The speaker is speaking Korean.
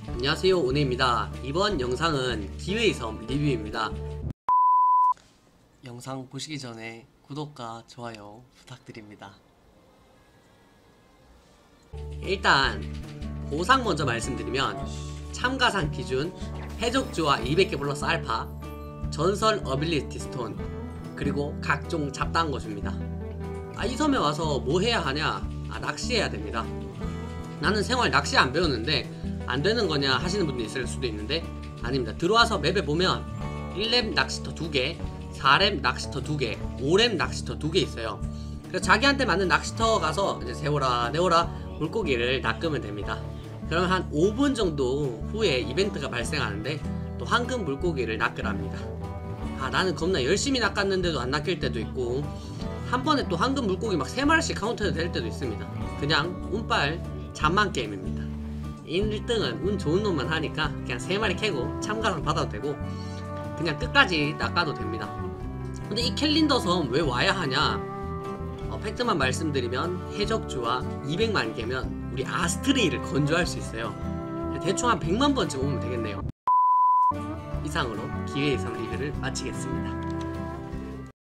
안녕하세요 오네입니다. 이번 영상은 기회의 섬 리뷰입니다. 영상 보시기 전에 구독과 좋아요 부탁드립니다. 일단 보상 먼저 말씀드리면 참가상 기준 해적주와 200개 플러스 알파 전설 어빌리티 스톤 그리고 각종 잡다한 것입니다. 아, 이 섬에 와서 뭐 해야 하냐? 아, 낚시해야 됩니다. 나는 생활 낚시 안 배웠는데 안 되는 거냐 하시는 분도 있을 수도 있는데 아닙니다. 들어와서 맵에 보면 1렙 낚시터 2개, 4렙 낚시터 2개, 5렙 낚시터 2개 있어요. 그래서 자기한테 맞는 낚시터 가서 이제 세워라 내워라 물고기를 낚으면 됩니다. 그러면 한 5분 정도 후에 이벤트가 발생하는데 또 황금 물고기를 낚으랍니다. 아 나는 겁나 열심히 낚았는데도 안 낚일 때도 있고 한 번에 또 황금 물고기 막 3마리씩 카운트해도 될 때도 있습니다. 그냥 운빨 잠만 게임입니다. 1등은 운 좋은 놈만 하니까 그냥 3마리 캐고 참가상 받아도 되고 그냥 끝까지 낚아도 됩니다. 근데 이 캘린더 섬 왜 와야 하냐? 어, 팩트만 말씀드리면 해적주와 200만 개면 우리 아스트레이를 건조할 수 있어요. 대충 한 100만 번쯤 오면 되겠네요. 이상으로 기회의 3 리뷰를 마치겠습니다.